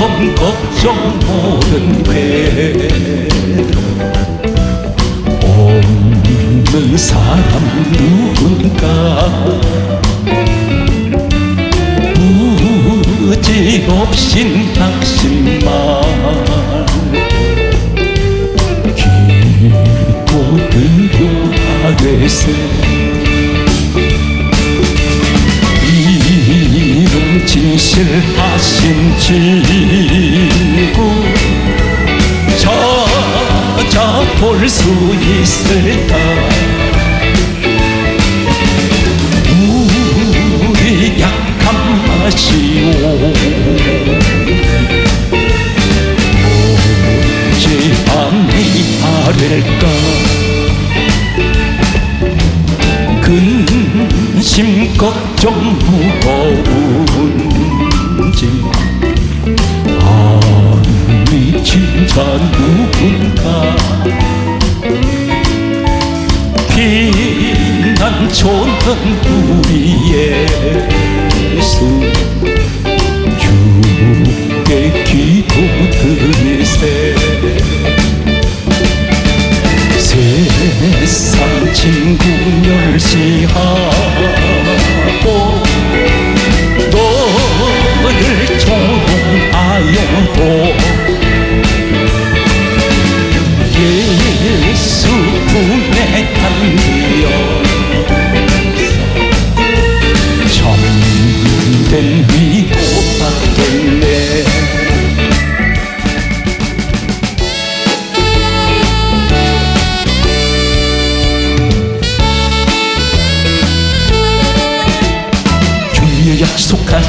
험 걱정 모른 괴로움 없는 사람 누군가 무지 없인 당신만 기도드려 하겠세 하신 지구. 찾아볼 수 있을까? 우리 약한 마시오 오지 바랄까? 근심 걱정 무거운 아니 진짜 누군가 피난초는 우리 예수 주께 기도 드리세. 세상 친구 멸시하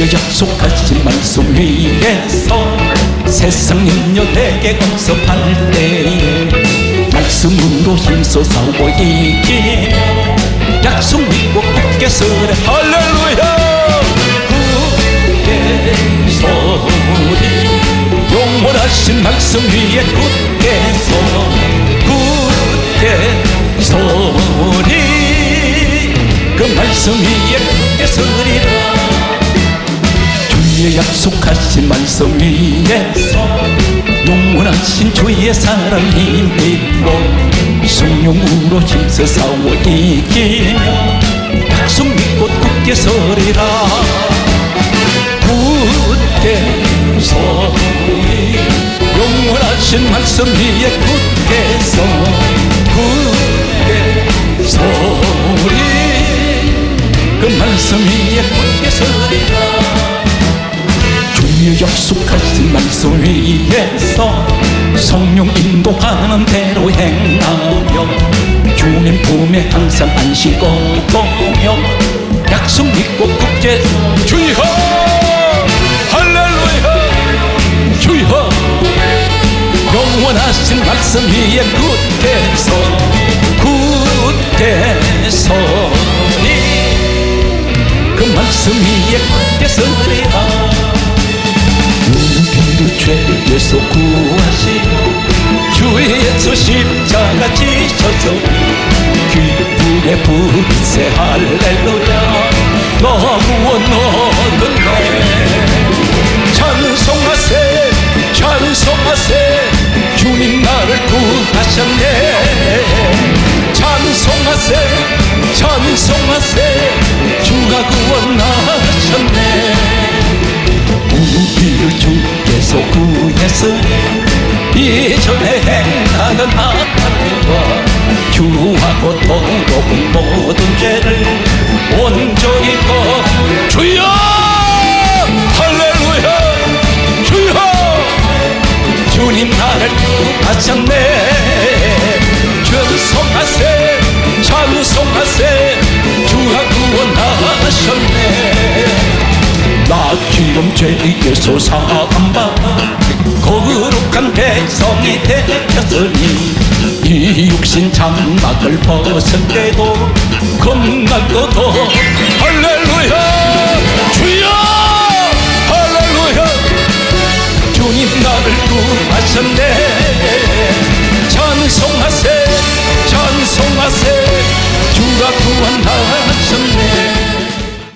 약속하신 말씀 위에서 세상 염려되게 엄습할 때에 말씀으로 힘써 싸워 이기며 약속 믿고 굳게 서래. 할렐루야! 굳게 서리 영원하신 말씀 위에 굳게 서 굳게 서리 그 말씀 위에 약속하신 말씀 위에서 영원하신 주의 사랑이 믿고 성령으로 힘써 싸워 이기며 약속 믿고 굳게 서리라. 굳게 서리. 영원하신 말씀 위에 굳게 서 굳게 서리. 그 말씀 위에 주의 약속하신 말씀 위에서 성령 인도하는 대로 행하며 주님 품에 항상 안식 얻으며 약속 믿고 굳게 주여! 할렐루야! 주여! 영원하신 말씀 위에 굳게 서 굳게 서리 그 말씀 위에 굳게 서리 죄에서 구하시고 주의 십자가 지셔서 기쁘게 부르세 할렐루야. 너 구원 얻었네 찬송하세 찬송하세. 주님 나를 구하셨네 고통도 모든 죄를 온전히 거 주여! 할렐루야! 주여! 주님 나를 구하셨네 찬송하세 찬송하세 주가 구원하셨네. 나 지금 죄에서 사함받 거룩한 백성이 되었으니 이 육신 장막을 벗을 때도 겁날 것도. 할렐루야